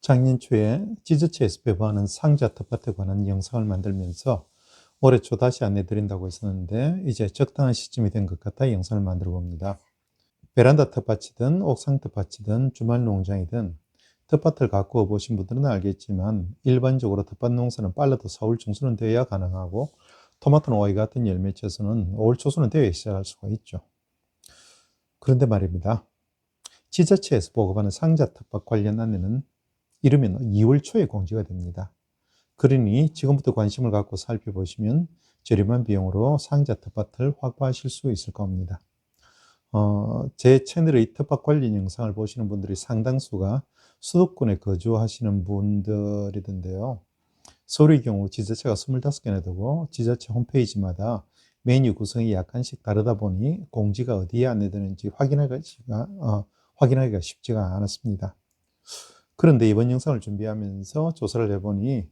작년 초에 지저체에서 배부하는 상자 텃밭에 관한 영상을 만들면서 올해 초 다시 안내 드린다고 했었는데 이제 적당한 시점이 된 것 같아 영상을 만들어 봅니다. 베란다 텃밭이든 옥상 텃밭이든 주말 농장이든 텃밭을 가꾸어 보신 분들은 알겠지만 일반적으로 텃밭 농사는 빨라도 4월 중순은 되어야 가능하고 토마토나 오이 같은 열매 채소는 5월 초순은 되어야 시작할 수가 있죠. 그런데 말입니다. 지자체에서 보급하는 상자 텃밭 관련 안내는 이르면 2월 초에 공지가 됩니다. 그러니 지금부터 관심을 갖고 살펴보시면 저렴한 비용으로 상자 텃밭을 확보하실 수 있을 겁니다. 어, 제 채널의 텃밭 관련 영상을 보시는 분들이 상당수가 수도권에 거주하시는 분들이던데요. 서울의 경우 지자체가 25개나 되고 지자체 홈페이지마다 메뉴 구성이 약간씩 다르다 보니 공지가 어디에 안내되는지 확인하기가, 어, 확인하기가 쉽지가 않았습니다. 그런데 이번 영상을 준비하면서 조사를 해보니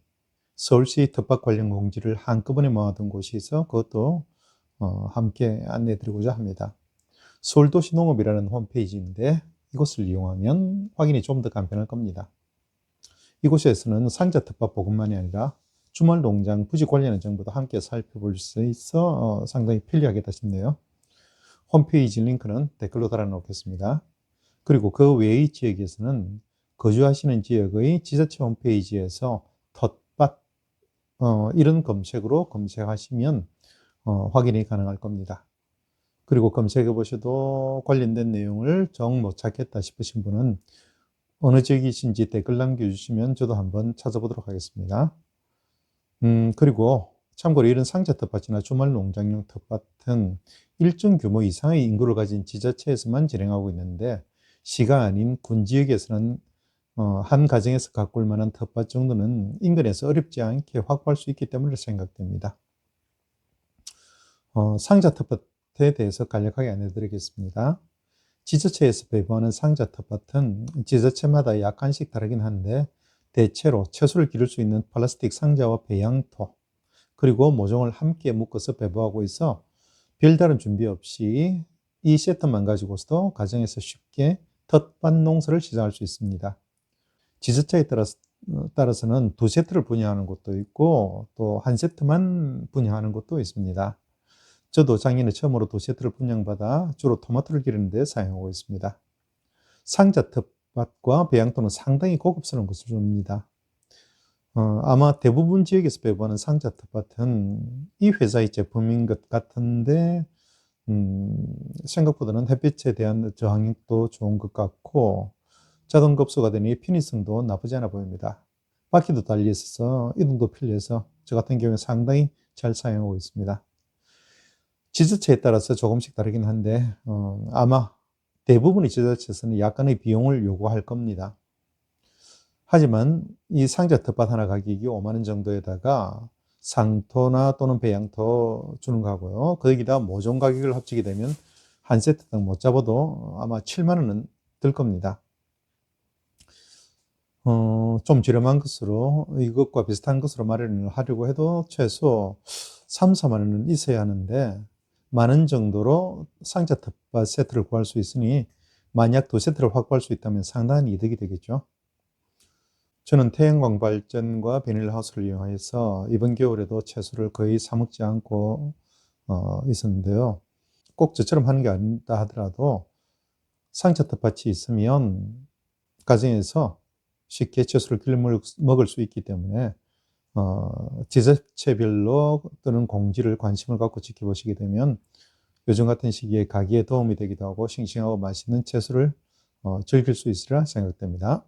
서울시 텃밭 관련 공지를 한꺼번에 모아둔 곳이 있어 그것도 어, 함께 안내드리고자 합니다. 서울도시농업이라는 홈페이지인데 이곳을 이용하면 확인이 좀 더 간편할 겁니다. 이곳에서는 상자 텃밭 보급만이 아니라 주말 농장 부지 관련한 정보도 함께 살펴볼 수 있어 어, 상당히 편리하겠다 싶네요. 홈페이지 링크는 댓글로 달아놓겠습니다. 그리고 그 외의 지역에서는 거주하시는 지역의 지자체 홈페이지에서 텃밭 어, 이런 검색으로 검색하시면 어, 확인이 가능할 겁니다. 그리고 검색해 보셔도 관련된 내용을 정 못 찾겠다 싶으신 분은 어느 지역이신지 댓글 남겨주시면 저도 한번 찾아보도록 하겠습니다. 음, 그리고 참고로 이런 상자 텃밭이나 주말 농장용 텃밭은 일정 규모 이상의 인구를 가진 지자체에서만 진행하고 있는데 시가 아닌 군 지역에서는 어, 한 가정에서 가꿀 만한 텃밭 정도는 인근에서 어렵지 않게 확보할 수 있기 때문에 생각됩니다. 어, 상자 텃밭에 대해서 간략하게 안내드리겠습니다. 지자체에서 배부하는 상자 텃밭은 지자체마다 약간씩 다르긴 한데 대체로 채소를 기를 수 있는 플라스틱 상자와 배양토 그리고 모종을 함께 묶어서 배부하고 있어 별다른 준비 없이 이 세트만 가지고서도 가정에서 쉽게 텃밭 농사를 시작할 수 있습니다. 지자체에 따라서, 따라서는 두 세트를 분양하는 곳도 있고 또 한 세트만 분양하는 곳도 있습니다. 저도 작년에 처음으로 두 세트를 분양받아 주로 토마토를 기르는 데 사용하고 있습니다. 상자 텃밭과 배양토는 상당히 고급스러운 것을 줍니다. 어, 아마 대부분 지역에서 배부하는 상자 텃밭은 이 회사의 제품인 것 같은데 음, 생각보다는 햇빛에 대한 저항력도 좋은 것 같고 자동 급수가 되니 편의성도 나쁘지 않아 보입니다. 바퀴도 달려 있어서 이동도 편리해서 저 같은 경우에 상당히 잘 사용하고 있습니다. 지자체에 따라서 조금씩 다르긴 한데 어, 아마 대부분의 지자체에서는 약간의 비용을 요구할 겁니다. 하지만 이 상자 텃밭 하나 가격이 5만 원 정도에다가 상토나 또는 배양토 주는 거고요. 거기다 모종 가격을 합치게 되면 한 세트당 못 잡아도 아마 7만 원은 들 겁니다. 어, 좀 저렴한 것으로 이것과 비슷한 것으로 마련을 하려고 해도 최소 3, 4만 원은 있어야 하는데 많은 정도로 상자 텃밭 세트를 구할 수 있으니 만약 두 세트를 확보할 수 있다면 상당한 이득이 되겠죠. 저는 태양광 발전과 비닐하우스를 이용해서 이번 겨울에도 채소를 거의 사 먹지 않고 어, 있었는데요. 꼭 저처럼 하는 게 아니다 하더라도 상자 텃밭이 있으면 가정에서 쉽게 채소를 길러 먹을 수 있기 때문에 어, 지자체별로 또는 공지를 관심을 갖고 지켜보시게 되면 요즘 같은 시기에 가기에 도움이 되기도 하고 싱싱하고 맛있는 채소를 어, 즐길 수 있으리라 생각됩니다.